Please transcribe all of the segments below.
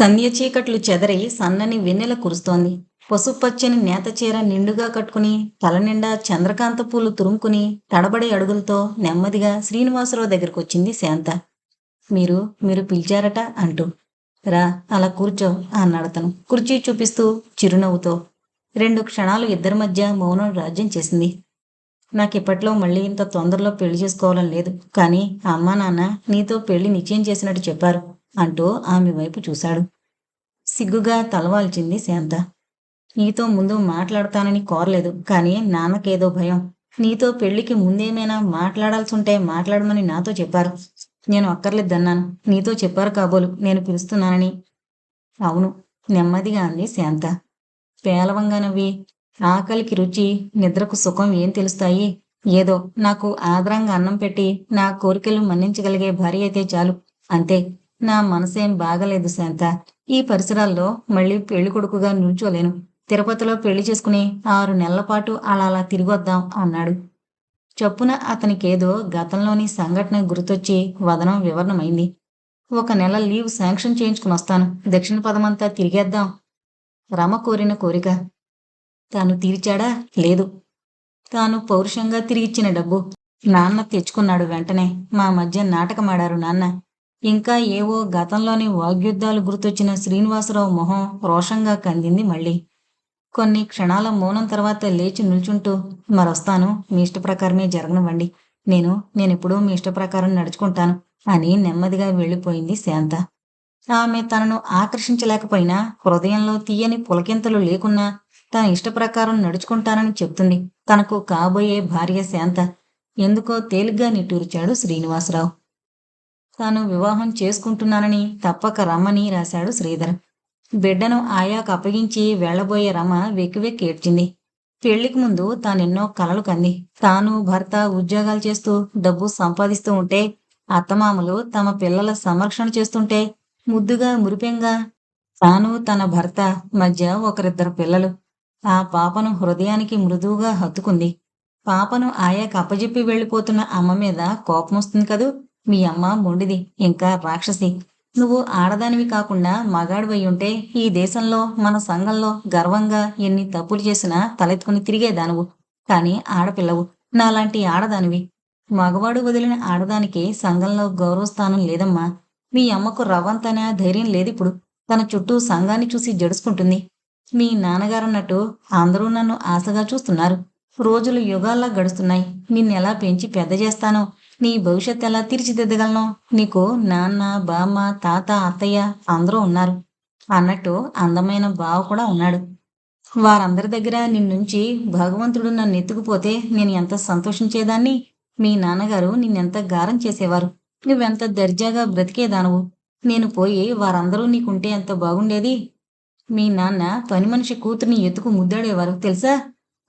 సంధ్య చీకట్లు చెదరి సన్నని వెన్నెల కురుస్తోంది. పసుపచ్చని నేతచీర నిండుగా కట్టుకుని తలనిండా చంద్రకాంత పూలు తురుముకుని తడబడే అడుగులతో నెమ్మదిగా శ్రీనివాసరావు దగ్గరకు వచ్చింది శాంత. మీరు మీరు పిలిచారట అంటూ. రా అలా కూర్చో అన్నాడతను. కుర్చీ చూపిస్తూ చిరునవ్వుతో. రెండు క్షణాలు ఇద్దరి మధ్య మౌనం రాజ్యం చేసింది. నాకు ఇప్పట్లో మళ్ళీ ఇంత తొందరలో పెళ్ళి చేసుకోవాలని లేదు. కానీ అమ్మా నాన్న నీతో పెళ్ళి నిశ్చయం చేసినట్టు చెప్పారు. అంటూ ఆమె వైపు చూశాడు. సిగ్గుగా తలవాల్చింది శాంత. నీతో ముందు మాట్లాడతానని కోరలేదు కానీ నాన్నకేదో భయం. నీతో పెళ్ళికి ముందేమైనా మాట్లాడాల్సి ఉంటే మాట్లాడమని నాతో చెప్పారు. నేను అక్కర్లేదన్నాను. నీతో చెప్పారు కాబోలు నేను పిలుస్తున్నానని. అవును నెమ్మదిగా అంది శాంత. పేలవంగా నవ్వి ఆకలికి రుచి నిద్రకు సుఖం ఏం తెలుస్తాయి? ఏదో నాకు ఆదరంగా అన్నం పెట్టి నా కోరికలు మన్నించగలిగే భార్య అయితే చాలు. అంతే. నా మనసేం బాగలేదు శాంత. ఈ పరిసరాల్లో మళ్ళీ పెళ్ళి కొడుకుగా నిల్చోలేను. తిరుపతిలో పెళ్ళి చేసుకుని ఆరు నెలల పాటు అలా అలా తిరిగొద్దాం అన్నాడు. చప్పున అతనికేదో గతంలోని సంఘటన గుర్తొచ్చి వదనం వివరణమైంది. ఒక నెల లీవ్ శాంక్షన్ చేయించుకుని వస్తాను. దక్షిణ పదమంతా తిరిగేద్దాం. రమ కోరిన కోరిక. తాను తీర్చాడా? లేదు. తాను పౌరుషంగా తిరిగిచ్చిన డబ్బు. నాన్న తెచ్చుకున్నాడు వెంటనే. మా మధ్య నాటకమాడారు నాన్న. ఇంకా ఏవో గతంలోని వాగ్యుద్ధాలు గుర్తొచ్చిన శ్రీనివాసరావు మొహం రోషంగా కందింది మళ్ళీ. కొన్ని క్షణాల మౌనం తర్వాత లేచి నిల్చుంటూ మరొస్తాను మీ ఇష్ట ప్రకారమే జరగనివ్వండి. నేను నేనెప్పుడూ మీ ఇష్టప్రకారం నడుచుకుంటాను అని నెమ్మదిగా వెళ్ళిపోయింది శాంత. ఆమె తనను ఆకర్షించలేకపోయినా హృదయంలో తీయని పులకింతలు లేకున్నా తన ఇష్టప్రకారం నడుచుకుంటానని చెప్తుంది తనకు కాబోయే భార్య శాంత. ఎందుకో తేలిగ్గా నిట్టూర్చాడు శ్రీనివాసరావు. తాను వివాహం చేసుకుంటున్నానని తప్పక రమ్మని రాశాడు శ్రీధర్. బిడ్డను ఆయాకు అప్పగించి వెళ్ళబోయే రమ వెక్కి వెక్కి ఏడ్చింది. పెళ్ళికి ముందు తానెన్నో కలలు కంది. తాను భర్త ఉద్యోగాలు చేస్తూ డబ్బు సంపాదిస్తూ ఉంటే అత్తమామలు తమ పిల్లల సంరక్షణ చేస్తుంటే ముద్దుగా మురిపెంగా తాను తన భర్త మధ్య ఒకరిద్దరు పిల్లలు. ఆ పాపను హృదయానికి మృదువుగా హత్తుకుంది. పాపను ఆయాకు అప్పజెప్పి వెళ్ళిపోతున్న అమ్మ మీద కోపం వస్తుంది కదూ? మీ అమ్మ మొండిది ఇంకా రాక్షసి. నువ్వు ఆడదానివి కాకుండా మగాడివై ఉంటే ఈ దేశంలో మన సంఘంలో గర్వంగా ఎన్ని తప్పులు చేసినా తలెత్తుకుని తిరిగేదానువు. కానీ ఆడపిల్లవు నాలాంటి ఆడదానివి. మగవాడు వదిలిన ఆడదానికి సంఘంలో గౌరవస్థానం లేదమ్మా. మీ అమ్మకు రవ్వంతనే ధైర్యం లేదిప్పుడు. తన చుట్టూ సంఘాన్ని చూసి జడుసుకుంటుంది మీ నాన్నగారన్నట్టు అందరూ నన్ను ఆశగా చూస్తున్నారు. రోజులు యుగాల్లా గడుస్తున్నాయి. నిన్నెలా పెంచి పెద్ద చేస్తానో నీ భవిష్యత్ ఎలా తీర్చిదిద్దగలను? నీకు నాన్న బామ్మ తాత అత్తయ్య అందరూ ఉన్నారు. అన్నట్టు అందమైన బావ కూడా ఉన్నాడు. వారందరి దగ్గర నిన్నుంచి భగవంతుడు నన్ను ఎత్తుకుపోతే నేను ఎంత సంతోషించేదాన్ని? మీ నాన్నగారు నిన్నెంత గారం చేసేవారు. నువ్వెంత దర్జాగా బ్రతికేదానవు. నేను పోయి వారందరూ నీకుంటే ఎంత బాగుండేది? మీ నాన్న పని మనిషి కూతుర్ని ఎత్తుకు ముద్దాడేవారు తెలుసా?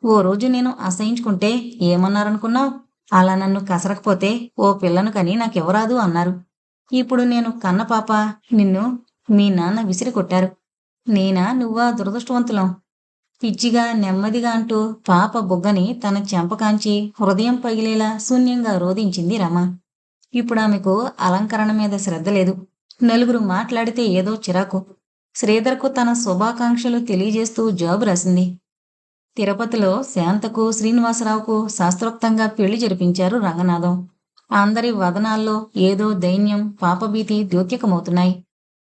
ఓ రోజు నేను అసహించుకుంటే ఏమన్నారనుకున్నావు? అలా నన్ను కసరకపోతే ఓ పిల్లను కని నాకెవరాదు అన్నారు. ఇప్పుడు నేను కన్న పాప నిన్ను మీ నాన్న విసిరి కొట్టారు. నేనా నువ్వా దురదృష్టవంతులం? పిచ్చిగా నెమ్మదిగా అంటూ పాప బొగ్గని తన చెంపకాంచి హృదయం పగిలేలా శూన్యంగా రోధించింది రమ. ఇప్పుడు ఆమెకు అలంకరణ మీద శ్రద్ధ లేదు. నలుగురు మాట్లాడితే ఏదో చిరాకు. శ్రీధర్కు తన శుభాకాంక్షలు తెలియజేస్తూ జాబు రాసింది. తిరుపతిలో శాంతకు శ్రీనివాసరావుకు శాస్త్రోక్తంగా పెళ్ళి జరిపించారు రంగనాథం. అందరి వదనాల్లో ఏదో దైన్యం పాపభీతి ద్యోత్యకమవుతున్నాయి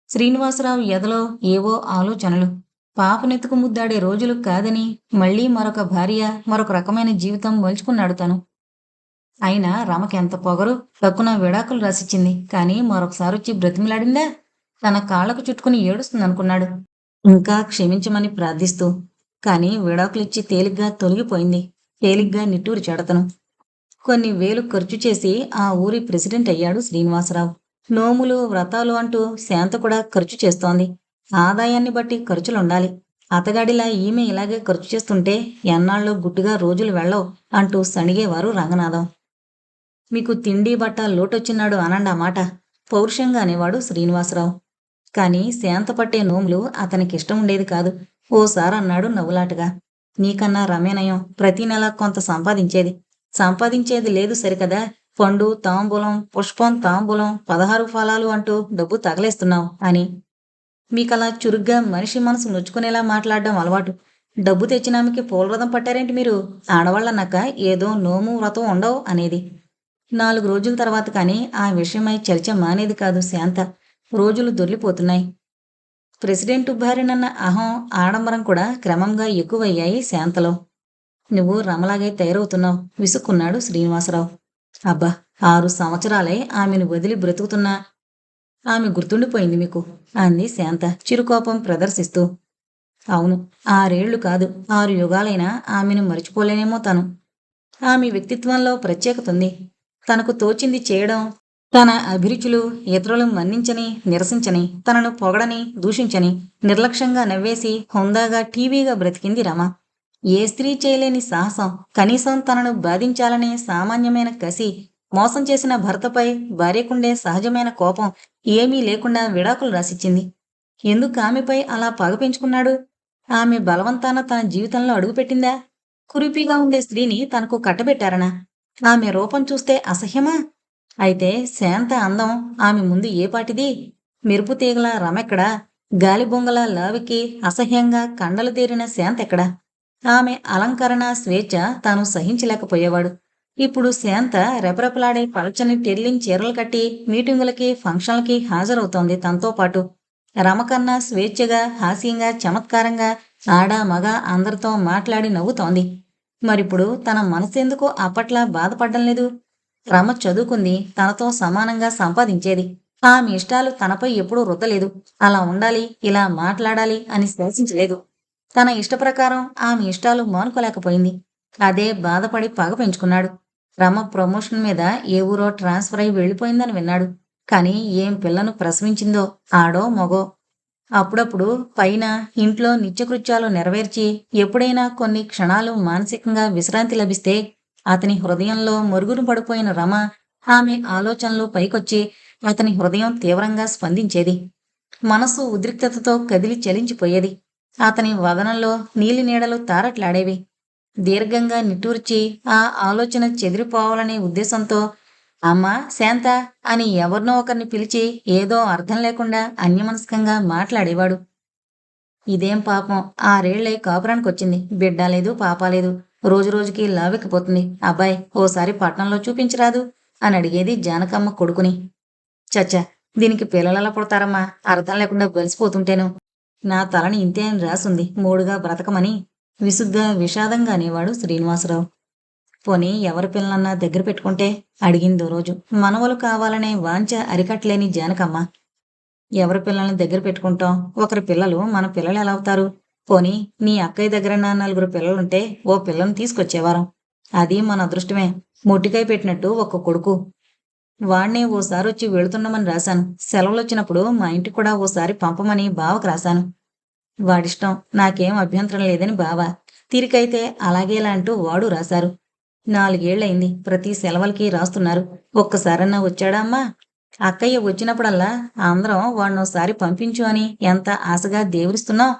శ్రీనివాసరావు ఎదలో ఏవో ఆలోచనలు. పాపనెత్తుకు ముద్దాడే రోజులు కాదని మళ్ళీ మరొక భార్య మరొక రకమైన జీవితం మలుచుకున్నాడు తను. అయినా రమకెంత పొగరు తక్కున విడాకులు రాసిచ్చింది. కానీ మరొకసారి వచ్చి బ్రతిమిలాడిందా? తన కాళ్ళకు చుట్టుకుని ఏడుస్తుందనుకున్నాడు. ఇంకా క్షమించమని ప్రార్థిస్తూ కానీ విడాకులిచ్చి తేలిగ్గా తొలగిపోయింది. తేలిగ్గా నిట్టూరు చెడతను. కొన్ని వేలు ఖర్చు చేసి ఆ ఊరి ప్రెసిడెంట్ అయ్యాడు శ్రీనివాసరావు. నోములు వ్రతాలు అంటూ శాంత కూడా ఖర్చు చేస్తోంది. ఆదాయాన్ని బట్టి ఖర్చులుండాలి. అతగాడిలా ఈమె ఇలాగే ఖర్చు చేస్తుంటే ఎన్నాళ్ళు గుట్టుగా రోజులు వెళ్ళవు అంటూ సణిగేవారు రంగనాథం. మీకు తిండి బట్ట లోటొచ్చినాడు అనండి మాట. పౌరుషంగా అనేవాడు శ్రీనివాసరావు. కానీ శాంత పట్టే నోములు అతనికి ఇష్టం ఉండేది కాదు. ఓసారి అన్నాడు నవ్వులాటగా. నీకన్నా రమేనయం ప్రతి నెల కొంత సంపాదించేది. సంపాదించేది లేదు సరికదా. పండు తాంబూలం పుష్పం తాంబూలం పదహారు ఫలాలు అంటూ డబ్బు తగలేస్తున్నావు అని. మీకలా చురుగ్గా మనిషి మనసు నొచ్చుకునేలా మాట్లాడడం అలవాటు. డబ్బు తెచ్చినామికి పూలవ్రతం పట్టారేంటి మీరు? ఆడవాళ్ళన్నాక ఏదో నోము వ్రతం ఉండవు అనేది. నాలుగు రోజుల తర్వాత కానీ ఆ విషయమై చర్చ మానేది కాదు శాంత. రోజులు దొర్లిపోతున్నాయి ప్రెసిడెంట్ భార్యనన్న అహం ఆడంబరం కూడా క్రమంగా ఎక్కువయ్యాయి శాంతలో. నువ్వు రమలాగే తయారవుతున్నావు విసుక్కున్నాడు శ్రీనివాసరావు. అబ్బా ఆరు సంవత్సరాలే ఆమెను వదిలి బ్రతుకుతున్నా. ఆమె గుర్తుండిపోయింది మీకు అంది శాంత చిరుకోపం ప్రదర్శిస్తూ. అవును ఆరేళ్ళు కాదు ఆరు యుగాలైనా ఆమెను మర్చిపోలేనేమో తను. ఆమె వ్యక్తిత్వంలో ప్రత్యేకత ఉంది. తనకు తోచింది చేయడం తన అభిరుచులు ఇతరులు మన్నించని నిరసించని తనను పొగడని దూషించని నిర్లక్ష్యంగా నవ్వేసి హుందాగా టీవీగా బ్రతికింది రమ. ఏ స్త్రీ చేయలేని సాహసం కనీసం తనను బాధించాలనే సామాన్యమైన కసి మోసం చేసిన భర్తపై భార్యకుండే సహజమైన కోపం ఏమీ లేకుండా విడాకులు రాసిచ్చింది. ఎందుకు ఆమెపై అలా పగ పెంచుకున్నాడు? ఆమె బలవంతాన తన జీవితంలో అడుగుపెట్టిందా? కురిపిగా ఉండే స్త్రీని తనకు కట్టబెట్టారనా? ఆమె రూపం చూస్తే అసహ్యమా? అయితే శాంత అందం ఆమె ముందు ఏ పాటిది? మెరుపు తీగల రమెక్కడా? గాలిబొంగల లావికి అసహ్యంగా కండలు తీరిన శాంత ఎక్కడా? ఆమె అలంకరణ స్వేచ్ఛ తాను సహించలేకపోయేవాడు. ఇప్పుడు శాంత రెపరెపలాడే పలచని టెర్లిన్ చీరలు కట్టి మీటింగులకి ఫంక్షన్లకి హాజరవుతోంది తనతో పాటు. రమకన్నా స్వేచ్ఛగా హాస్యంగా చమత్కారంగా ఆడ మగ అందరితో మాట్లాడి నవ్వుతోంది. మరిప్పుడు తన మనసెందుకు అప్పట్లా బాధపడ్డం లేదు? రమ చదువుకుంది తనతో సమానంగా సంపాదించేది. ఆమె ఇష్టాలు తనపై ఎప్పుడూ రుద్దలేదు. అలా ఉండాలి ఇలా మాట్లాడాలి అని శాసించలేదు తన ఇష్ట ప్రకారం ఆమె ఇష్టాలు మానుకోలేకపోయింది. అదే బాధపడి పగ పెంచుకున్నాడు. రమ ప్రమోషన్ మీద ఏ ఊరో ట్రాన్స్ఫర్ అయి వెళ్ళిపోయిందని విన్నాడు. కానీ ఏం పిల్లను ప్రసవించిందో ఆడో మగో. అప్పుడప్పుడు పైన ఇంట్లో నిత్యకృత్యాలు నెరవేర్చి ఎప్పుడైనా కొన్ని క్షణాలు మానసికంగా విశ్రాంతి లభిస్తే అతని హృదయంలో మరుగున పడిపోయిన రమ ఆమె ఆలోచనలు పైకొచ్చి అతని హృదయం తీవ్రంగా స్పందించేది. మనసు ఉద్రిక్తతతో కదిలి చలించిపోయేది. అతని వదనంలో నీలి నీడలు తారట్లాడేవి. దీర్ఘంగా నిట్టూర్చి ఆ ఆలోచన చెదిరిపోవాలనే ఉద్దేశంతో అమ్మా శాంత అని ఎవరినో ఒకరిని పిలిచి ఏదో అర్థం లేకుండా అన్యమనస్కంగా మాట్లాడేవాడు. ఇదేం పాపం? ఆరేళ్ళే కాపురానికి వచ్చింది బిడ్డ లేదు పాప లేదు. రోజు రోజుకి లావెక్కిపోతుంది. అబ్బాయి ఓసారి పట్నంలో చూపించరాదు అని అడిగేది జానకమ్మ కొడుకుని. చచ్చా దీనికి పిల్లలలా పుడతారమ్మా? అర్థం లేకుండా బలిసిపోతుంటేను. నా తలని ఇంతే అని రాసుంది. మూడుగా బ్రతకమని విసుగ్గా విషాదంగా అనేవాడు శ్రీనివాసరావు. పోనీ ఎవరి పిల్లలన్నా దగ్గర పెట్టుకుంటే? అడిగిందో రోజు. మనవలు కావాలనే వాంఛ అరికట్లేని జానకమ్మ. ఎవరి పిల్లల్ని దగ్గర పెట్టుకుంటాం? ఒకరి పిల్లలు మన పిల్లలు ఎలా అవుతారు? పోనీ నీ అక్కయ్య దగ్గర నా నలుగురు పిల్లలుంటే ఓ పిల్లని తీసుకొచ్చేవారం. అది మన అదృష్టమే. మొట్టికాయ పెట్టినట్టు ఒక కొడుకు. వాణ్ణే ఓసారి వచ్చి వెళుతున్నామని రాశాను. సెలవులు వచ్చినప్పుడు మా ఇంటికి కూడా ఓసారి పంపమని బావకు రాశాను. వాడిష్టం నాకేం అభ్యంతరం లేదని బావ. తీరికైతే అలాగేలా అంటూ వాడు రాశారు. నాలుగేళ్ళయింది ప్రతి సెలవులకి రాస్తున్నారు. ఒక్కసారన్నా వచ్చాడా అమ్మా? అక్కయ్య వచ్చినప్పుడల్లా అందరం వాడినోసారి పంపించు అని ఎంత ఆశగా దేవుడిస్తున్నావు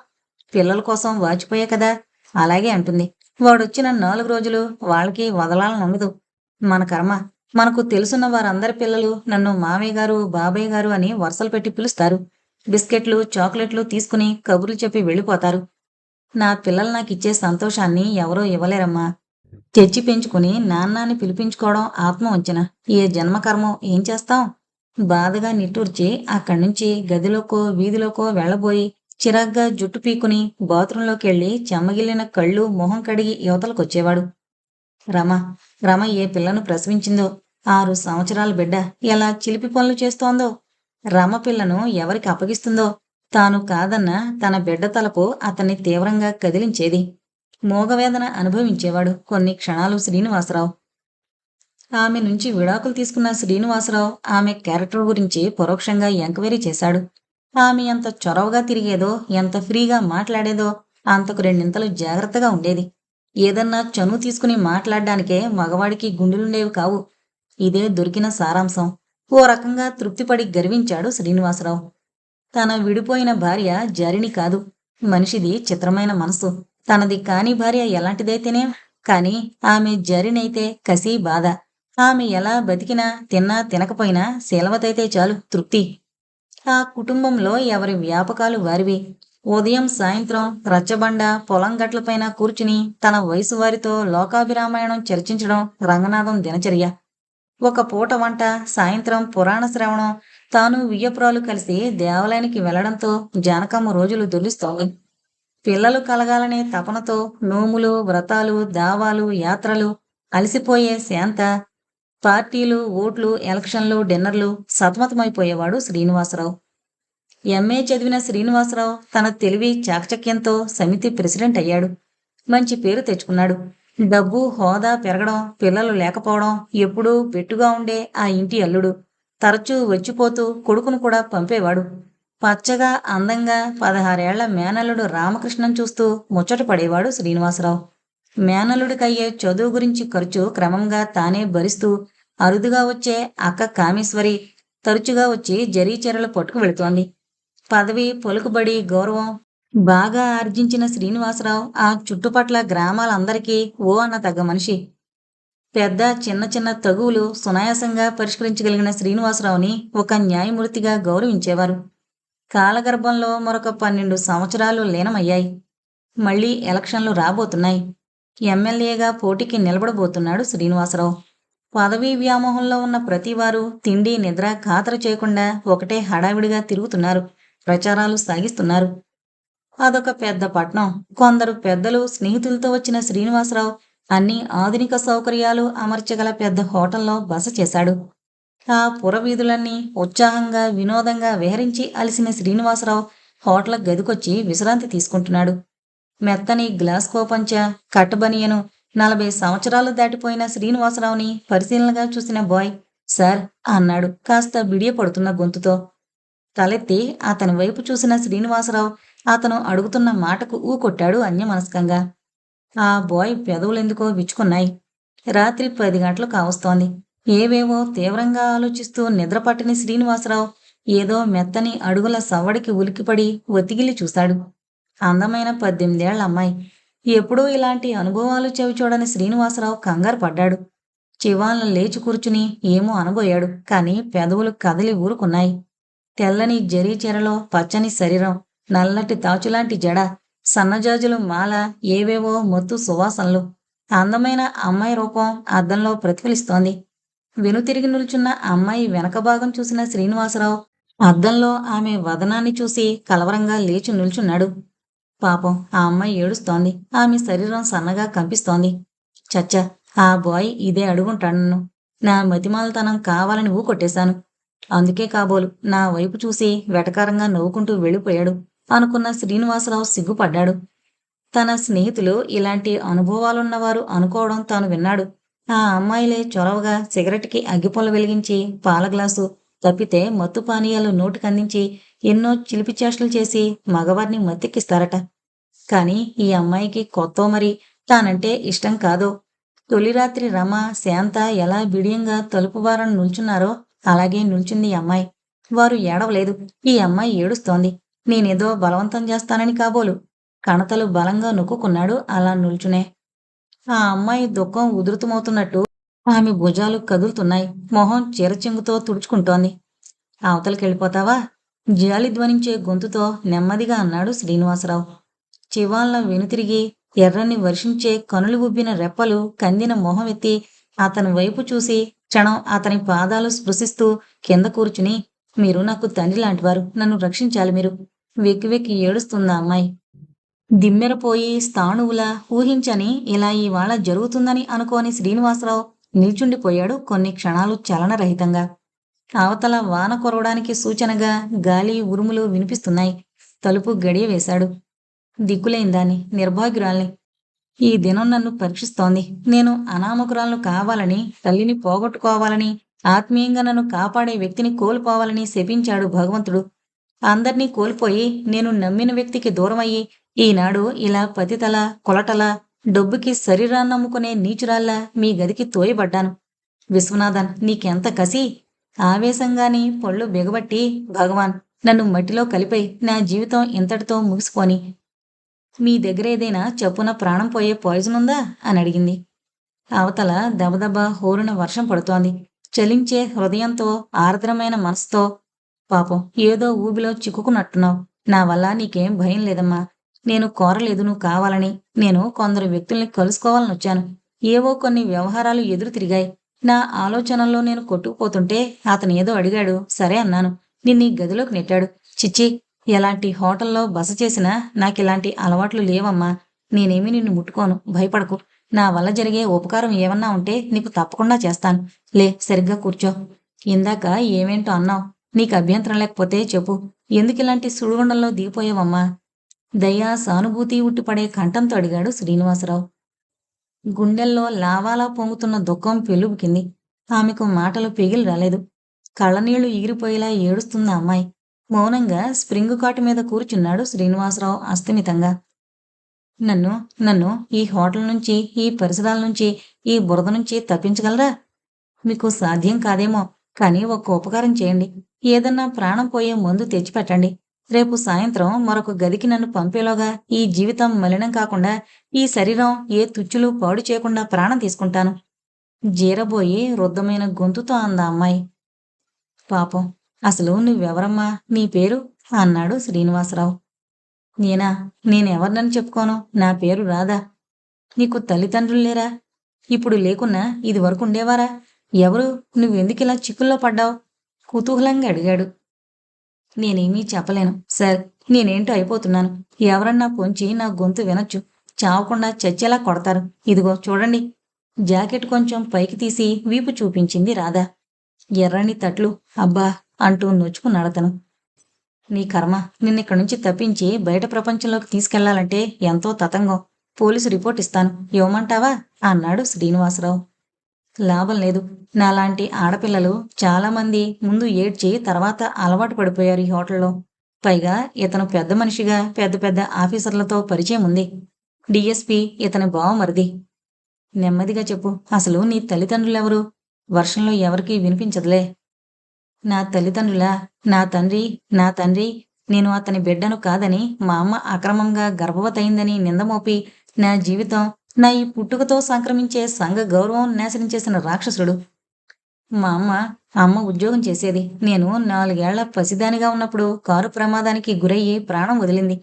పిల్లల కోసం వాచిపోయే కదా? అలాగే అంటుంది. వాడొచ్చిన నాలుగు రోజులు వాళ్ళకి వదలాలని ఉండదు మన కర్మ. మనకు తెలుసున్న వారందరి పిల్లలు నన్ను మామయ్య గారు బాబాయ్ గారు అని వరుసలు పెట్టి పిలుస్తారు. బిస్కెట్లు చాక్లెట్లు తీసుకుని కబుర్లు చెప్పి వెళ్ళిపోతారు. నా పిల్లలు నాకు ఇచ్చే సంతోషాన్ని ఎవరో ఇవ్వలేరమ్మా. తెచ్చి పెంచుకుని నాన్నాన్ని పిలిపించుకోవడం ఆత్మ ఆత్మవంచన. ఏ జన్మకర్మం? ఏం చేస్తాం? బాధగా నిట్టూర్చి అక్కడి నుంచి గదిలోకో వీధిలోకో వెళ్ళబోయి చిరాగ్గా జుట్టు పీకుని బాత్రూంలోకి చెమ్మగిలిన కళ్ళు మొహం కడిగి యువతలకొచ్చేవాడు. రమ రమ ఏ పిల్లను ప్రసవించిందో ఆరు సంవత్సరాల బిడ్డ ఎలా చిలిపి పనులు చేస్తోందో రమ పిల్లను ఎవరికి అప్పగిస్తుందో తాను కాదన్న తన బిడ్డ తలపు అతన్ని తీవ్రంగా కదిలించేది. మోగవేదన అనుభవించేవాడు కొన్ని క్షణాలు శ్రీనివాసరావు. ఆమె నుంచి విడాకులు తీసుకున్న శ్రీనివాసరావు ఆమె క్యారెక్టర్ గురించి పరోక్షంగా ఎంక్వైరీ చేశాడు. ఆమె ఎంత చొరవగా తిరిగేదో ఎంత ఫ్రీగా మాట్లాడేదో అంతకు రెండింతలు జాగ్రత్తగా ఉండేది. ఏదన్నా చనువు తీసుకుని మాట్లాడడానికే మగవాడికి గుండెలుండేవి కావు. ఇదే దొరికిన సారాంశం. ఓ రకంగా తృప్తిపడి గర్వించాడు శ్రీనివాసరావు. తన విడిపోయిన భార్య జరిని కాదు. మనిషిది చిత్రమైన మనసు తనది కాని భార్య ఎలాంటిదైతేనే? కాని ఆమె జరినైతే కసి బాధ. ఆమె ఎలా బతికినా తిన్నా తినకపోయినా శీలవతైతే చాలు తృప్తి. కుటుంబంలో ఎవరి వ్యాపకాలు వారివి. ఉదయం సాయంత్రం రచ్చబండ పొలం గట్లపైన కూర్చుని తన వయసు వారితో లోకాభిరామాయణం చర్చించడం రంగనాథం దినచర్య. ఒక పూట వంట సాయంత్రం పురాణ శ్రవణం తాను వియ్యపురాలు కలిసి దేవాలయానికి వెళ్ళడంతో జానకమ్మ రోజులు దొల్లిస్తోంది పిల్లలు కలగాలనే తపనతో నోములు వ్రతాలు దావాలు యాత్రలు అలసిపోయే శాంత పార్టీలు ఓట్లు ఎలక్షన్లు డిన్నర్లు సతమతమైపోయేవాడు శ్రీనివాసరావు. ఎంఏ చదివిన శ్రీనివాసరావు తన తెలివి చాకచక్యంతో సమితి ప్రెసిడెంట్ అయ్యాడు. మంచి పేరు తెచ్చుకున్నాడు. డబ్బు హోదా పెరగడం పిల్లలు లేకపోవడం ఎప్పుడూ పెట్టుగా ఉండే ఆ ఇంటి అల్లుడు. తరచూ వచ్చిపోతూ కొడుకును కూడా పంపేవాడు. పచ్చగా అందంగా పదహారేళ్ళ మేనల్లుడు రామకృష్ణం చూస్తూ ముచ్చట పడేవాడు శ్రీనివాసరావు. మేనల్లుడికయ్యే చదువు గురించి ఖర్చు క్రమంగా తానే భరిస్తూ అరుదుగా వచ్చే అక్క కామేశ్వరి తరచుగా వచ్చి జరీ చీరలు పట్టుకు వెళుతోంది. పదవి పొలుకుబడి గౌరవం బాగా ఆర్జించిన శ్రీనివాసరావు ఆ చుట్టుపట్ల గ్రామాలందరికీ ఓ అన్న తగ్గ మనిషి. పెద్ద చిన్న చిన్న తగువులు సునాయాసంగా పరిష్కరించగలిగిన శ్రీనివాసరావుని ఒక న్యాయమూర్తిగా గౌరవించేవారు. కాలగర్భంలో మరొక పన్నెండు సంవత్సరాలు లీనమయ్యాయి. మళ్ళీ ఎలక్షన్లు రాబోతున్నాయి. ఎమ్మెల్యేగా పోటీకి నిలబడబోతున్నాడు శ్రీనివాసరావు. పదవీ వ్యామోహంలో ఉన్న ప్రతివారు తిండి నిద్ర ఖాతరు చేయకుండా ఒకటే హడావిడిగా తిరుగుతున్నారు. ప్రచారాలు సాగిస్తున్నారు. అదొక పెద్ద పట్నం. కొందరు పెద్దలు స్నేహితులతో వచ్చిన శ్రీనివాసరావు అన్ని ఆధునిక సౌకర్యాలు అమర్చగల పెద్ద హోటల్లో బస చేశాడు. ఆ పురవీధులన్నీ ఉత్సాహంగా వినోదంగా విహరించి అలిసిన శ్రీనివాసరావు హోటల్ గదికొచ్చి విశ్రాంతి తీసుకుంటున్నాడు. మెత్తని గ్లాస్ కోపంచ కట్టబనియను నలభై సంవత్సరాలు దాటిపోయిన శ్రీనివాసరావుని పరిశీలనగా చూసిన బాయ్ సార్ అన్నాడు కాస్త బిడియపడుతున్న గొంతుతో. తలెత్తి అతని వైపు చూసిన శ్రీనివాసరావు అతను అడుగుతున్న మాటకు ఊకొట్టాడు అన్యమనస్కంగా. ఆ బాయ్ పెదవులెందుకో విచ్చుకున్నాయి. రాత్రి పది గంటలు కావస్తోంది. ఏవేవో తీవ్రంగా ఆలోచిస్తూ నిద్రపట్టని శ్రీనివాసరావు ఏదో మెత్తని అడుగుల సవ్వడికి ఉలికిపడి ఒతిగిలి చూశాడు. అందమైన పద్దెనిమిదేళ్ళ అమ్మాయి ఎప్పుడూ ఇలాంటి అనుభవాలు చెవిచూడని శ్రీనివాసరావు కంగారు పడ్డాడు. చివాన్ల లేచి కూర్చుని ఏమో అనబోయాడు కాని పెదవులు కదిలి ఊరుకున్నాయి. తెల్లని జరీ చీరలో పచ్చని శరీరం నల్లటి తాచులాంటి జడ సన్నజాజులు మాల ఏవేవో మొత్తు సువాసనలు. అందమైన అమ్మాయి రూపం అద్దంలో ప్రతిఫలిస్తోంది. వెనుతిరిగి నిల్చున్న అమ్మాయి వెనక భాగం చూసిన శ్రీనివాసరావు అద్దంలో ఆమె వదనాన్ని చూసి కలవరంగా లేచి నిల్చున్నాడు. పాపం ఆ అమ్మాయి ఏడుస్తోంది. ఆమె శరీరం సన్నగా కంపిస్తోంది. చచ్చ ఆ బాయ్ ఇదే అడుగుంటాను నన్ను. నా మతిమాలతనం కావాలని ఊ కొట్టేశాను అందుకే కాబోలు నా వైపు చూసి వెటకారంగా నవ్వుకుంటూ వెళ్ళిపోయాడు. అనుకున్న శ్రీనివాసరావు సిగ్గుపడ్డాడు. తన స్నేహితులు ఇలాంటి అనుభవాలున్నవారు అనుకోవడం తాను విన్నాడు. ఆ అమ్మాయిలే చొరవగా సిగరెట్కి అగ్గిపొల వెలిగించి పాల గ్లాసు తప్పితే మత్తు పానీయాలు నోటికందించి ఎన్నో చిలిపి చేష్టలు చేసి మగవారిని మత్తెక్కిస్తారట కానీ ఈ అమ్మాయికి కొత్త మరి. తానంటే ఇష్టం కాదో. తొలి రాత్రి రమ శాంత ఎలా బిడియంగా తలుపు వారని నిల్చున్నారో అలాగే నిల్చుంది ఈ అమ్మాయి. వారు ఏడవలేదు. ఈ అమ్మాయి ఏడుస్తోంది. నేనేదో బలవంతం చేస్తానని కాబోలు. కణతలు బలంగా నొక్కుకున్నాడు అలా నిల్చునే ఆ అమ్మాయి దుఃఖం ఉధృతమవుతున్నట్టు ఆమె భుజాలు కదులుతున్నాయి. మొహం చీరచెంగుతో తుడుచుకుంటోంది. అవతలకెళ్ళిపోతావా? జాలి ధ్వనించే గొంతుతో నెమ్మదిగా అన్నాడు శ్రీనివాసరావు. చివాళ్ళ వెనుతిరిగి ఎర్రని వర్షించే కనులు ఉబ్బిన రెప్పలు కందిన మొహం ఎత్తి అతని వైపు చూసి క్షణం అతని పాదాలు స్పృశిస్తూ కింద కూర్చుని మీరు నాకు తండ్రి లాంటివారు. నన్ను రక్షించాలి మీరు. వెక్కి వెక్కి ఏడుస్తున్న అమ్మాయి. దిమ్మెరపోయి స్థాణువులా ఊహించని ఇలా ఇవాళ జరుగుతుందని అనుకోని శ్రీనివాసరావు నిల్చుండిపోయాడు కొన్ని క్షణాలు చలనరహితంగా. అవతల వాన కొరవడానికి సూచనగా గాలి ఉరుములు వినిపిస్తున్నాయి. తలుపు గడియ వేశాడు. దిక్కులేని దాన్ని నిర్భాగ్యురాల్ని. ఈ దినం నన్ను పరీక్షిస్తోంది. నేను అనామకురాలను కావాలని తల్లిని పోగొట్టుకోవాలని ఆత్మీయంగా నన్ను కాపాడే వ్యక్తిని కోల్పోవాలని శపించాడు భగవంతుడు. అందర్నీ కోల్పోయి నేను నమ్మిన వ్యక్తికి దూరమయ్యి ఈనాడు ఇలా పతితల కొలటల డబ్బుకి శరీరాన్నమ్ముకునే నీచురాల్లా మీ గదికి తోయబడ్డాను. విశ్వనాథన్ నీకెంత కసి? ఆవేశంగాని పళ్ళు బిగబట్టి భగవాన్ నన్ను మట్టిలో కలిపై నా జీవితం ఇంతటితో ముగిసిపోని. మీ దగ్గర ఏదైనా చెప్పున ప్రాణం పోయే పాయిజన్ ఉందా? అని అడిగింది. అవతల దబదబ హోరున వర్షం పడుతోంది. చలించే హృదయంతో ఆర్ద్రమైన మనసుతో పాపం ఏదో ఊబిలో చిక్కుకున్నట్టున్నావు. నా వల్ల నీకేం భయం లేదమ్మా. నేను కోరలేదు నువ్వు కావాలని. నేను కొందరు వ్యక్తుల్ని కలుసుకోవాలని వచ్చాను. ఏవో కొన్ని వ్యవహారాలు ఎదురు తిరిగాయి. నా ఆలోచనల్లో నేను కొట్టుకుపోతుంటే అతను ఏదో అడిగాడు. సరే అన్నాను. నిన్ని గదిలోకి నెట్టాడు. చిచ్చి ఎలాంటి హోటల్లో బస చేసినా నాకిలాంటి అలవాట్లు లేవమ్మా. నేనేమీ నిన్ను ముట్టుకోను. భయపడకు. నా వల్ల జరిగే ఉపకారం ఏమన్నా ఉంటే నీకు తప్పకుండా చేస్తాను. లే సరిగ్గా కూర్చో. ఇందాక ఏమేంటో అన్నావు. నీకు అభ్యంతరం లేకపోతే చెప్పు. ఎందుకు ఇలాంటి సుడిగుండంలో దిగిపోయావమ్మా? దయా సానుభూతి ఉట్టిపడే కంఠంతో అడిగాడు శ్రీనివాసరావు. గుండెల్లో లావాలా పొంగుతున్న దుఃఖం పెలుపుకింది ఆమెకు మాటలు పెగిలి రాలేదు. కళ్ళనీళ్ళు ఎగిరిపోయేలా ఏడుస్తుంది అమ్మాయి మౌనంగా స్ప్రింగ్ కాటు మీద కూర్చున్నాడు శ్రీనివాసరావు అస్తమితంగా. నన్ను నన్ను ఈ హోటల్ నుంచి ఈ పరిసరాల నుంచి ఈ బురద నుంచి తప్పించగలరా? మీకు సాధ్యం కాదేమో కానీ ఒక్క ఉపకారం చేయండి. ఏదన్నా ప్రాణం పోయే మందు తెచ్చిపెట్టండి. రేపు సాయంత్రం మరొక గదికి నన్ను పంపేలోగా ఈ జీవితం మలినం కాకుండా ఈ శరీరం ఏ తుచ్చులు పాడు చేయకుండా ప్రాణం తీసుకుంటాను. జీరబోయి రుద్దమైన గొంతుతో అంద అమ్మాయి. పాపం అసలు నువ్వెవరమ్మా? నీ పేరు? అన్నాడు శ్రీనివాసరావు. నేనా? నేనెవర్నని చెప్పుకోను? నా పేరు రాధా. నీకు తల్లిదండ్రులు లేరా? ఇప్పుడు లేకున్నా ఇది వరకు ఉండేవారా? ఎవరు? నువ్వెందుకిలా చిక్కుల్లో పడ్డావు? కుతూహలంగా అడిగాడు. నేనేమీ చెప్పలేను. సార్ నేనేంటో అయిపోతున్నాను. ఎవరన్నా పొంచి నా గొంతు వినొచ్చు. చావకుండా చచ్చేలా కొడతారు. ఇదిగో చూడండి. జాకెట్ కొంచెం పైకి తీసి వీపు చూపించింది రాధా. ఎర్రని తట్లు అబ్బా అంటూ నొచ్చుకున్నాడు అతను నీ కర్మ నిన్నిక్కడి నుంచి తప్పించి బయట ప్రపంచంలోకి తీసుకెళ్ళాలంటే ఎంతో తతంగం. పోలీసు రిపోర్ట్ ఇస్తాను. ఇవ్వమంటావా? అన్నాడు శ్రీనివాసరావు. లాభం లేదు. నాలాంటి ఆడపిల్లలు చాలామంది ముందు ఏడ్చి తర్వాత అలవాటు పడిపోయారు ఈ హోటల్లో. పైగా ఇతను పెద్ద మనిషిగా పెద్ద పెద్ద ఆఫీసర్లతో పరిచయం ఉంది. డిఎస్పి ఇతని బావమరిది నెమ్మదిగా చెప్పు అసలు నీ తల్లిదండ్రులెవరు? వర్షంలో ఎవరికీ వినిపించదులే. నా తల్లిదండ్రులా నా తండ్రి నా తండ్రి నేను అతని బిడ్డను కాదని మా అమ్మ అక్రమంగా గర్భవతయిందని నిందమోపి నా జీవితం నా ఈ పుట్టుకతో సంక్రమించే సంఘ గౌరవం నాశనం చేసిన రాక్షసుడు. మా అమ్మ అమ్మ ఉద్యోగం చేసేది. నేను నాలుగేళ్ళ పసిదానిగా ఉన్నప్పుడు కారు ప్రమాదానికి గురయ్యి ప్రాణం వదిలింది.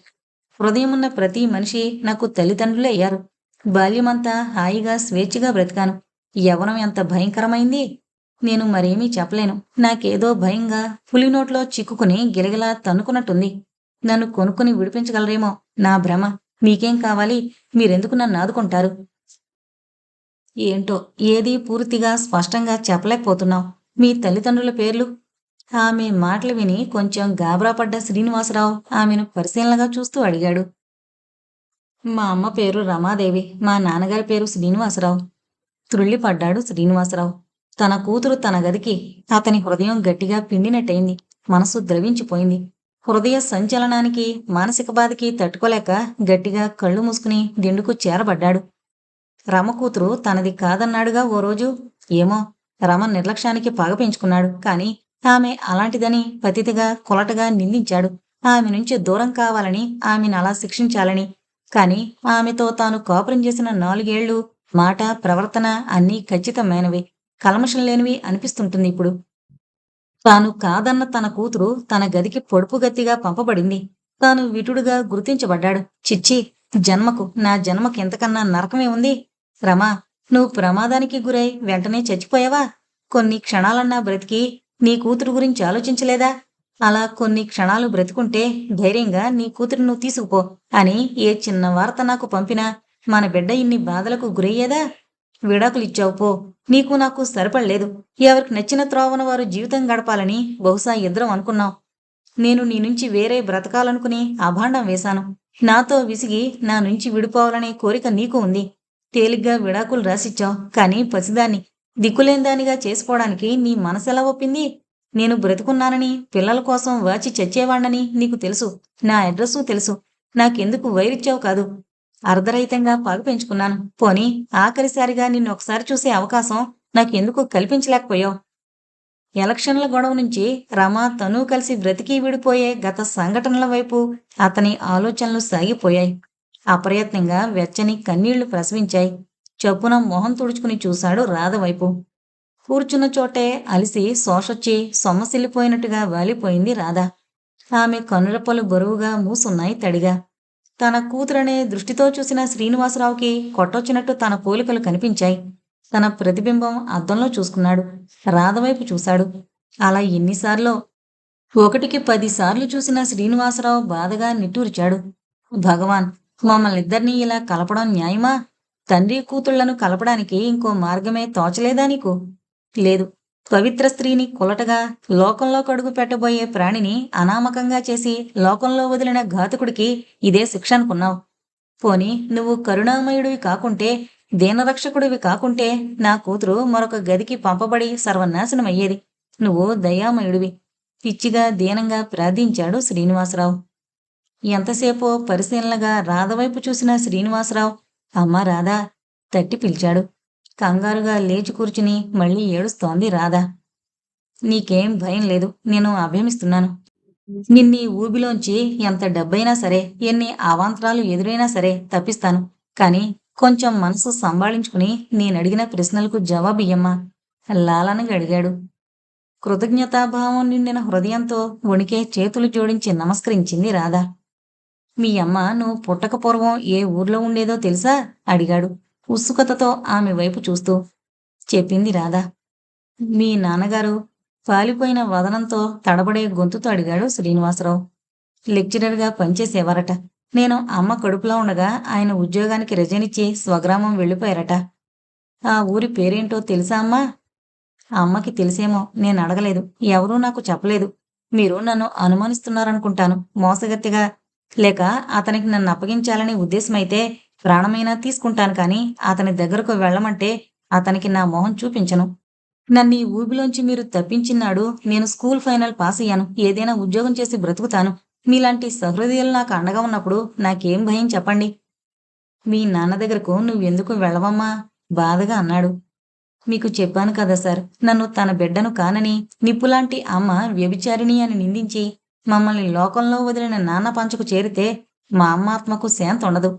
హృదయం ఉన్న ప్రతి మనిషి నాకు తల్లిదండ్రులే అయ్యారు. బాల్యమంతా హాయిగా స్వేచ్ఛగా బ్రతికాను. యవనం ఎంత భయంకరమైంది? నేను మరేమీ చెప్పలేను. నాకేదో భయంగా పులి నోట్లో చిక్కుకుని గిలగిలా తన్నుకున్నట్టుంది. నన్ను కొనుక్కుని విడిపించగలరేమో నా భ్రమ. మీకేం కావాలి? మీరెందుకు నన్ను ఆదుకుంటారు? ఏంటో ఏది పూర్తిగా స్పష్టంగా చెప్పలేకపోతున్నావు. మీ తల్లిదండ్రుల పేర్లు? ఆమె మాటలు విని కొంచెం గాబరా పడ్డ శ్రీనివాసరావు ఆమెను పరిశీలనగా చూస్తూ అడిగాడు. మా అమ్మ పేరు రమాదేవి మా నాన్నగారి పేరు శ్రీనివాసరావు. త్రుళ్ళిపడ్డాడు శ్రీనివాసరావు. తన కూతురు తన గదికి అతని హృదయం గట్టిగా పిండినట్టయింది. మనసు ద్రవించిపోయింది. హృదయ సంచలనానికి మానసిక బాధకి తట్టుకోలేక గట్టిగా కళ్ళు మూసుకుని దిండుకు చేరబడ్డాడు. రమ కూతురు తనది కాదన్నాడుగా ఓ రోజు. ఏమో రమ నిర్లక్ష్యానికి పగ పెంచుకున్నాడు. కాని ఆమె అలాంటిదని పతితిగా కొలటగా నిందించాడు. ఆమె నుంచి దూరం కావాలని ఆమెను అలా శిక్షించాలని. కాని ఆమెతో తాను కాపురం చేసిన నాలుగేళ్ళు మాట ప్రవర్తన అన్నీ ఖచ్చితమైనవి. కల్మషం లేనివి అనిపిస్తుంటుంది ఇప్పుడు. తాను కాదన్న తన కూతురు తన గదికి పొడుపు గత్తిగా పంపబడింది. తాను విటుడుగా గుర్తించబడ్డాడు. చిచ్చి జన్మకు నా జన్మకి ఎంతకన్నా నరకమే ఉంది. రమా నువ్వు ప్రమాదానికి గురై వెంటనే చచ్చిపోయావా? కొన్ని క్షణాలన్నా బ్రతికి నీ కూతురు గురించి ఆలోచించలేదా? అలా కొన్ని క్షణాలు బ్రతుకుంటే ధైర్యంగా నీ కూతురు నువ్వు తీసుకుపో అని ఏ చిన్న వార్త నాకు పంపినా మన బిడ్డ ఇన్ని బాధలకు గురయ్యేదా? విడాకులు ఇచ్చావు పో. నీకు నాకు సరిపడలేదు. ఎవరికి నచ్చిన త్రోవన వారు జీవితం గడపాలని బహుశా ఇద్దరం అనుకున్నాం. నేను నీ నుంచి వేరే బ్రతకాలనుకుని అభాండం వేశాను. నాతో విసిగి నా నుంచి విడిపోవాలనే కోరిక నీకు ఉంది. తేలిగ్గా విడాకులు రాసిచ్చావు కానీ పసిదాన్ని. దిక్కులేనిదానిగా చేసుకోవడానికి నీ మనసెలా ఒప్పింది? నేను బ్రతుకున్నానని పిల్లల కోసం వాచి చచ్చేవాణ్ణని నీకు తెలుసు. నా అడ్రస్సు తెలుసు. నాకెందుకు వైరిచ్చావు కాదు. అర్ధరహితంగా పగ పెంచుకున్నాను. పోనీ ఆఖరిసారిగా నిన్ను ఒకసారి చూసే అవకాశం నాకెందుకు కల్పించలేకపోయావు? ఎలక్షన్ల గొడవ నుంచి రమ తను కలిసి బ్రతికి విడిపోయే గత సంఘటనల వైపు అతని ఆలోచనలు సాగిపోయాయి. అప్రయత్నంగా వెచ్చని కన్నీళ్ళు ప్రసవించాయి. చప్పున మొహం తుడుచుకుని చూశాడు రాధవైపు కూర్చున్న చోటే అలిసి శోషొచ్చి సొమ్మసిల్లిపోయినట్టుగా వాలిపోయింది రాధ. ఆమె కనురపలు బరువుగా మూసున్నాయి తడిగా. తన కూతురనే దృష్టితో చూసిన శ్రీనివాసరావుకి కొట్టొచ్చినట్టు తన పోలికలు కనిపించాయి. తన ప్రతిబింబం అద్దంలో చూసుకున్నాడు. రాధవైపు చూశాడు. అలా ఎన్నిసార్లో? ఒకటికి పదిసార్లు చూసిన శ్రీనివాసరావు బాధగా నిట్టూర్చాడు. భగవాన్ మమ్మల్నిద్దరినీ ఇలా కలపడం న్యాయమా? తండ్రి కూతుళ్ళను కలపడానికి ఇంకో మార్గమే తోచలేదా నీకు? లేదు. పవిత్ర స్త్రీని కులటగా లోకంలో కడుగు పెట్టబోయే ప్రాణిని అనామకంగా చేసి లోకంలో వదిలిన ఘాతకుడికి ఇదే శిక్ష అనుకున్నావు. పోని నువ్వు కరుణామయుడివి కాకుంటే దీనరక్షకుడివి కాకుంటే నా కూతురు మరొక గదికి పంపబడి సర్వనాశనమయ్యేది. నువ్వు దయామయుడివి. పిచ్చిగా దీనంగా ప్రార్థించాడు శ్రీనివాసరావు. ఎంతసేపో పరిశీలనగా రాధవైపు చూసిన శ్రీనివాసరావు అమ్మా రాధా తట్టి పిలిచాడు. కంగారుగా లేచి కూర్చుని మళ్ళీ ఏడుస్తోంది రాధ. నీకేం భయం లేదు నేను అభ్యమిస్తున్నాను. నిన్ని ఊబిలోంచి ఎంత డబ్బైనా సరే ఎన్ని అవాంతరాలు ఎదురైనా సరే తప్పిస్తాను. కాని కొంచెం మనసు సంభాళించుకుని నేనడిగిన ప్రశ్నలకు జవాబు ఇయ్యమ్మా లాలనగా అడిగాడు. కృతజ్ఞతాభావం నిండిన హృదయంతో వణికే చేతులు జోడించి నమస్కరించింది రాధ. మీ అమ్మ నువ్వు పుట్టక పూర్వం ఏ ఊర్లో ఉండేదో తెలుసా? అడిగాడు. ఉత్సుకతతో ఆమె వైపు చూస్తూ చెప్పింది రాధా. మీ నాన్నగారు పాలిపోయిన వదనంతో తడబడే గొంతుతో అడిగాడు శ్రీనివాసరావు. లెక్చరర్గా పనిచేసేవారట. నేను అమ్మ కడుపులో ఉండగా ఆయన ఉద్యోగానికి రజనిచ్చి స్వగ్రామం వెళ్ళిపోయారట. ఆ ఊరి పేరేంటో తెలుసా అమ్మా? అమ్మకి తెలిసేమో నేను అడగలేదు. ఎవరూ నాకు చెప్పలేదు. మీరు నన్ను అనుమానిస్తున్నారనుకుంటాను. మోసగత్తిగా. లేక అతనికి నన్ను అప్పగించాలని ఉద్దేశమైతే ప్రాణమైనా తీసుకుంటాను కానీ అతని దగ్గరకు వెళ్ళమంటే అతనికి నా మొహం చూపించను. నన్ను ఈ ఊబిలోంచి మీరు తప్పించినాడు నేను స్కూల్ ఫైనల్ పాస్ అయ్యాను. ఏదైనా ఉద్యోగం చేసి బ్రతుకుతాను. మీలాంటి సహృదయాలు నాకు అండగా ఉన్నప్పుడు నాకేం భయం చెప్పండి. మీ నాన్న దగ్గరకు నువ్వెందుకు వెళ్ళవమ్మా? బాధగా అన్నాడు. మీకు చెప్పాను కదా సార్ నన్ను తన బిడ్డను కానని నిప్పులాంటి అమ్మ వ్యభిచారిణి అని నిందించి మమ్మల్ని లోకంలో వదిలిన నాన్న పంచకు చేరితే మా అమ్మ ఆత్మకు శాంతి ఉండదు.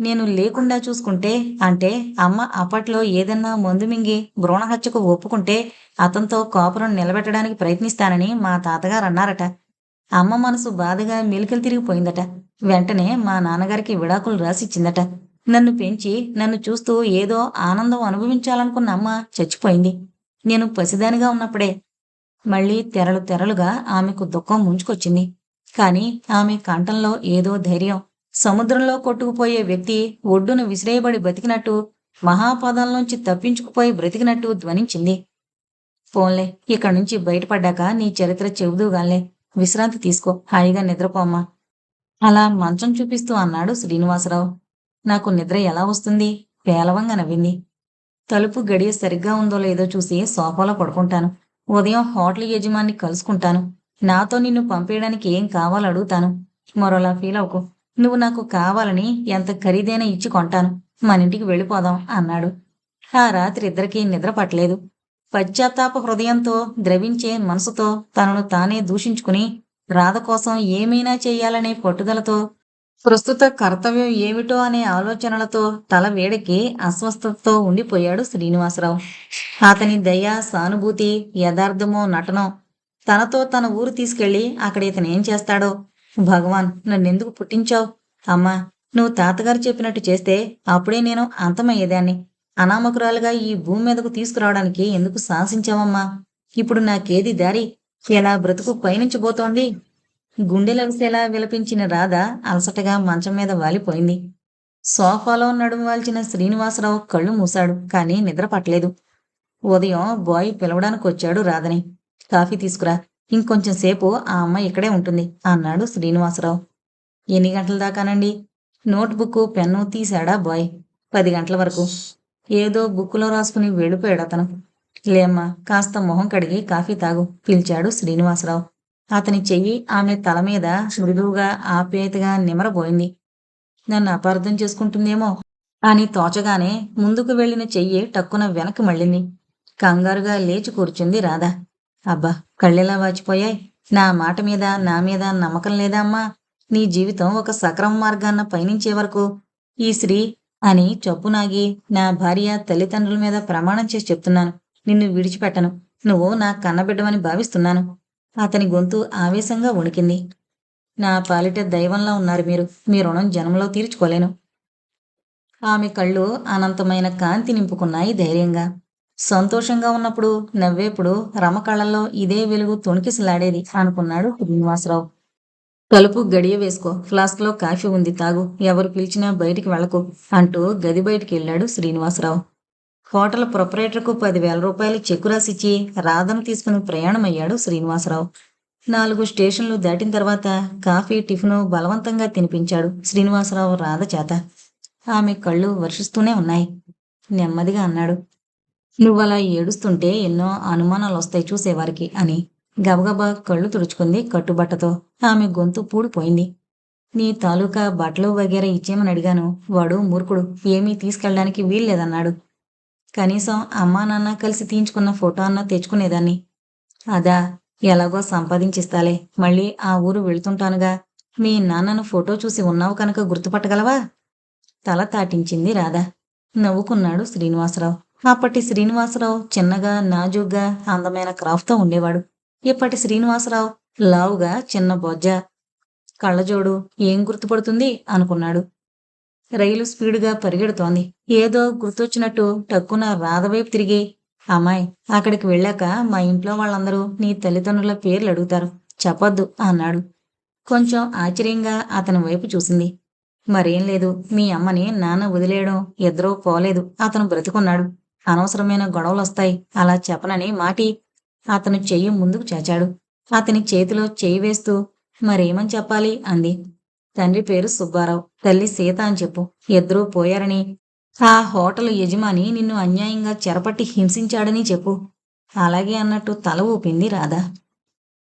నేను లేకుండా చూసుకుంటే అంటే అమ్మ అప్పట్లో ఏదన్నా మందు మింగి భ్రూణహత్యకు ఒప్పుకుంటే అతనితో కాపురం నిలబెట్టడానికి ప్రయత్నిస్తానని మా తాతగారు అన్నారట. అమ్మ మనసు బాధగా మెలికలు తిరిగిపోయిందట. వెంటనే మా నాన్నగారికి విడాకులు రాసిచ్చిందట. నన్ను పెంచి నన్ను చూస్తూ ఏదో ఆనందం అనుభవించాలనుకున్న అమ్మ చచ్చిపోయింది. నేను పసిదానిగా ఉన్నప్పుడే మళ్ళీ తెరలు తెరలుగా ఆమెకు దుఃఖం ముంచుకొచ్చింది. కాని ఆమె కంఠంలో ఏదో ధైర్యం సముద్రంలో కొట్టుకుపోయే వ్యక్తి ఒడ్డున విసిరేయబడి బతికినట్టు మహాపదంలోంచి తప్పించుకుపోయి బ్రతికినట్టు ధ్వనించింది. పోన్లే ఇక్కడి నుంచి బయటపడ్డాక నీ చరిత్ర చెబుదూగాలే విశ్రాంతి తీసుకో హాయిగా నిద్రపోమ్మా. అలా మంచం చూపిస్తూ అన్నాడు శ్రీనివాసరావు. నాకు నిద్ర ఎలా వస్తుంది? పేలవంగా నవ్వింది. తలుపు గడియ సరిగ్గా ఉందో లేదో చూసి సోఫాలో పడుకుంటాను. ఉదయం హోటల్ యజమాని కలుసుకుంటాను. నాతో నిన్ను పంపేయడానికి ఏం కావాలో అడుగుతాను. మరోలా ఫీల్ అవుకో నువ్వు నాకు కావాలని ఎంత ఖరీదైనా ఇచ్చి కొంటాను. మన ఇంటికి వెళ్ళిపోదాం అన్నాడు. ఆ రాత్రి ఇద్దరికీ నిద్ర పట్టలేదు. పశ్చాత్తాప హృదయంతో ద్రవించే మనసుతో తనను తానే దూషించుకుని రాధ కోసం ఏమైనా చేయాలనే పట్టుదలతో ప్రస్తుత కర్తవ్యం ఏమిటో అనే ఆలోచనలతో తల వేడకి అస్వస్థతతో ఉండిపోయాడు శ్రీనివాసరావు. అతని దయ సానుభూతి యథార్థమో నటనో తనతో తన ఊరు తీసుకెళ్ళి అక్కడ ఇతను ఏం చేస్తాడో భగవాన్ నన్నెందుకు పుట్టించావు? అమ్మా నువ్వు తాతగారు చెప్పినట్టు చేస్తే అప్పుడే నేను అంతమయ్యేదాన్ని. అనామకురాలుగా ఈ భూమి మీదకు తీసుకురావడానికి ఎందుకు సాహసించావమ్మా? ఇప్పుడు నాకేది దారి? ఎలా బ్రతుకు పయనించబోతోంది? గుండెలవిసేలా విలపించిన రాధ అలసటగా మంచం మీద వాలిపోయింది. సోఫాలో నడుము వాల్చిన శ్రీనివాసరావు కళ్ళు మూశాడు కానీ నిద్ర పట్టలేదు. ఉదయం బాయ్ పిలవడానికి వచ్చాడు రాధని. కాఫీ తీసుకురా. ఇంకొంచెం సేపు ఆ అమ్మాయి ఇక్కడే ఉంటుంది అన్నాడు శ్రీనివాసరావు. ఎన్ని గంటల దాకానండి? నోట్బుక్ పెన్ను తీశాడా బాయ్? పది గంటల వరకు. ఏదో బుక్కులో రాసుకుని వెళ్ళిపోయాడు అతను. లేమ్మా కాస్త మొహం కడిగి కాఫీ తాగు పిలిచాడు శ్రీనివాసరావు. అతని చెయ్యి ఆమె తల మీద మృదువుగా ఆప్యాయతగా నిమరబోయింది నన్ను అపార్థం చేసుకుంటుందేమో అని తోచగానే ముందుకు వెళ్ళిన చెయ్యి టక్కున వెనక్కి మళ్ళింది. కంగారుగా లేచి కూర్చుంది రాధా. అబ్బా కళ్ళెలా వాచిపోయాయి? నా మాట మీద నా మీద నమ్మకం లేదా అమ్మా? నీ జీవితం ఒక సక్రమ మార్గాన్న పయనించే వరకు ఈ శ్రీ అని చొప్పునాగి నా భార్య తల్లిదండ్రుల మీద ప్రమాణం చేసి చెప్తున్నాను. నిన్ను విడిచిపెట్టను. నువ్వు నా కన్నబిడ్డవని భావిస్తున్నాను. అతని గొంతు ఆవేశంగా వణికింది. నా పాలిట దైవంలా ఉన్నారు మీరు. మీ రుణం జనంలో తీర్చుకోలేను. ఆమె కళ్ళు అనంతమైన కాంతి నింపుకున్నాయి ధైర్యంగా. సంతోషంగా ఉన్నప్పుడు నవ్వేప్పుడు రమ కళ్ళల్లో ఇదే వెలుగు తొణికిసలాడేది అనుకున్నాడు శ్రీనివాసరావు. తలుపు గడియ వేసుకో ఫ్లాస్క్లో కాఫీ ఉంది తాగు ఎవరు పిలిచినా బయటికి వెళ్ళకు అంటూ గది బయటికి వెళ్ళాడు శ్రీనివాసరావు. హోటల్ ప్రొపరేటర్కు పదివేల రూపాయలు చెక్కు రాసిచ్చి రాధను తీసుకుని ప్రయాణమయ్యాడు శ్రీనివాసరావు. నాలుగు స్టేషన్లు దాటిన తర్వాత కాఫీ టిఫిను బలవంతంగా తినిపించాడు శ్రీనివాసరావు రాధ చేత. ఆమె కళ్ళు వర్షిస్తూనే ఉన్నాయి. నెమ్మదిగా అన్నాడు నువ్వలా ఏడుస్తుంటే ఎన్నో అనుమానాలు వస్తాయి చూసేవారికి అని గబగబా కళ్ళు తుడుచుకుంది కట్టుబట్టతో. ఆమె గొంతు పూడిపోయింది. నీ తాలూకా బట్టలు వగేరా ఇచ్చేమని అడిగాను. వాడు మూర్ఖుడు. ఏమీ తీసుకెళ్ళడానికి వీల్లేదన్నాడు. కనీసం అమ్మా నాన్న కలిసి తీయించుకున్న ఫోటో అన్నా తెచ్చుకునేదాన్ని. అదా ఎలాగో సంపాదించిస్తాలే. మళ్ళీ ఆ ఊరు వెళ్తుంటానుగా. మీ నాన్నను ఫోటో చూసి ఉన్నావు కనుక గుర్తుపట్టగలవా? తల తాటించింది రాధ. నవ్వుకున్నాడు శ్రీనివాసరావు. అప్పటి శ్రీనివాసరావు చిన్నగా నాజుగ్గా అందమైన క్రాఫ్ట్తో ఉండేవాడు. ఇప్పటి శ్రీనివాసరావు లావుగా చిన్న బొజ్జ కళ్ళజోడు ఏం గుర్తుపడుతుంది అనుకున్నాడు. రైలు స్పీడుగా పరిగెడుతోంది. ఏదో గుర్తొచ్చినట్టు టక్కున రాధవైపు తిరిగి అమ్మాయి అక్కడికి వెళ్ళాక మా ఇంట్లో వాళ్ళందరూ నీ తల్లిదండ్రుల పేర్లు అడుగుతారు. చెప్పొద్దు అన్నాడు. కొంచెం ఆశ్చర్యంగా అతని వైపు చూసింది. మరేం లేదు మీ అమ్మని నాన్న వదిలేయడం ఇద్దరూ పోలేదు. అతను బ్రతికున్నాడు. అనవసరమైన గొడవలు వస్తాయి అలా చెప్పనని మాటి అతను చెయ్యి ముందుకు చేచాడు. అతని చేతిలో చేయి వేస్తూ మరేమని చెప్పాలి? అంది. తండ్రి పేరు సుబ్బారావు. తల్లి సీత అని చెప్పు. ఇద్దరూ పోయారని. ఆ హోటల్ యజమాని నిన్ను అన్యాయంగా చెరపట్టి హింసించాడని చెప్పు. అలాగే అన్నట్టు తల ఊపింది రాధా.